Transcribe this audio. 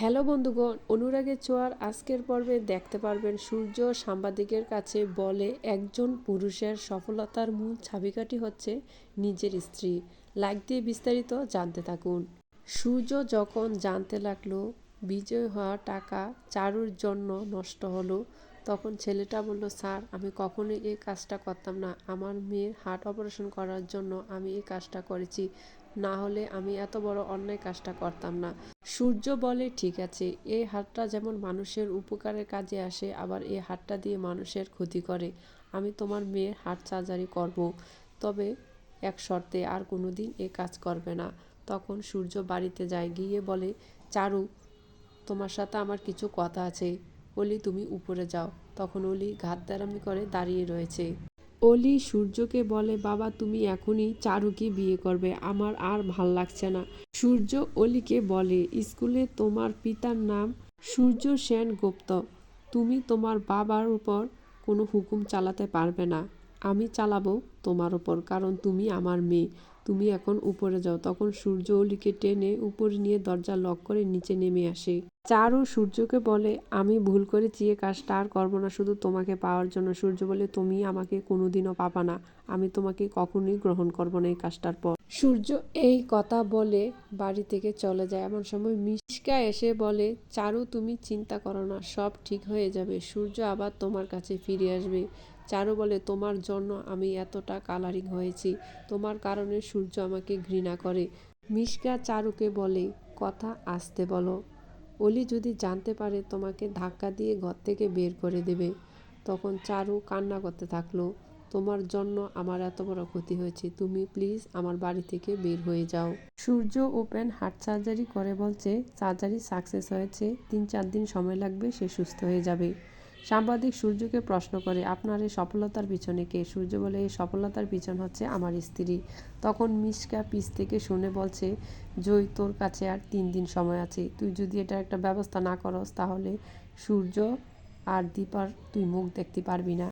Hello বন্ধুগণ, অনুরাগের চোয়ার আজকের পর্বে দেখতে পারবেন সূর্য সাংবাদিকের কাছে বলে একজন পুরুষের সফলতার মূল ছাবিকাঠি হচ্ছে নিজের স্ত্রী। লাইক দিয়ে বিস্তারিত জানতে থাকুন। সূর্য যখন জানতে লাগল, বিজয় হওয়া টাকা চারুর জন্য নষ্ট হলো তখন ছেলেটা বলল, স্যার, আমি কখনোই এই কাজটা করতাম না। আমার মেয়ের হার্ট অপারেশন করার জন্য আমি এই কাজটা করেছি। না হলে আমি এত বড় অন্যায় কাজটা করতাম না। সূর্য বলে, ঠিক আছে এই হাটটা যেমন মানুষের উপকারের কাজে আসে, আবার এই হাটটা দিয়ে মানুষের ক্ষতি করে। আমি তোমার মেয়ের হার্ট সার্জারি করব। তবে এক শর্তে আর কোনো দিন এ কাজ করবে না। তখন সূর্য বাড়িতে যায়, গিয়ে বলে, চারু, তোমার সাথে আমার কিছু কথা আছে। অলি তুমি উপরে যাও। তখন অলি ঘাটদারামি করে দাঁড়িয়ে রয়েছে। অলি সূর্যকে বলে, বাবা, তুমি এখনই চারুকে বিয়ে করবে। আমার আর ভালো লাগছে না। সূর্য অলিকে বলে, স্কুলে তোমার পিতার নাম সূর্য সেন গুপ্ত। তুমি তোমার বাবার উপর কোনো হুকুম চালাতে পারবে না। আমি চালাবো তোমার উপর, কারণ তুমি আমার মেয়ে। তুমি এখন উপরে যাও। তখন সূর্য অলিকে টেনে উপরে নিয়ে দরজা লক করে নিচে নেমে আসে। চারু সূর্যকে বলে, আমি ভুল করেছি এ কাজটা, আর করব না। শুধু তোমাকে পাওয়ার জন্য সূর্য বলে, তুমি আমাকে কোনোদিনও পাবা না। আমি তোমাকে কখনোই গ্রহণ করব না এই কাজটার পর। সূর্য এই কথা বলে বাড়ি থেকে চলে যায়। এমন সময় মিশকা এসে বলে, চারু, তুমি চিন্তা করো না, সব ঠিক হয়ে যাবে। সূর্য আবার তোমার কাছে ফিরে আসবে। চারু বলে, তোমার জন্য আমি এতটা কালারিং হয়েছি। তোমার কারণে সূর্য আমাকে ঘৃণা করে। মিশকা চারুকে বলে, কথা আসতে বলো। অলি যদি জানতে পারে তোমাকে ধাক্কা দিয়ে ঘর থেকে বের করে দেবে, তখন চারু কান্না করতে থাকল, তোমার জন্য আমার এত বড় ক্ষতি হয়েছে, তুমি প্লিজ আমার বাড়ি থেকে বের হয়ে যাও। সূর্য ওপেন হার্ট সার্জারি করে বলছে, সার্জারি সাকসেস হয়েছে, তিন চার দিন সময় লাগবে, সে সুস্থ হয়ে যাবে। সাংবাদিক সূর্যকে প্রশ্ন করে, আপনার এই সফলতার পিছনে কে? সূর্য বলে, এই সফলতার পিছন হচ্ছে আমার স্ত্রী। তখন মিশকা পিস থেকে শুনে বলছে জয় তোর কাছে আর তিন দিন সময় আছে। তুই যদি এটা একটা ব্যবস্থা না করস, তাহলে সূর্য আর দীপার তুই মুখ দেখতে পারবি না।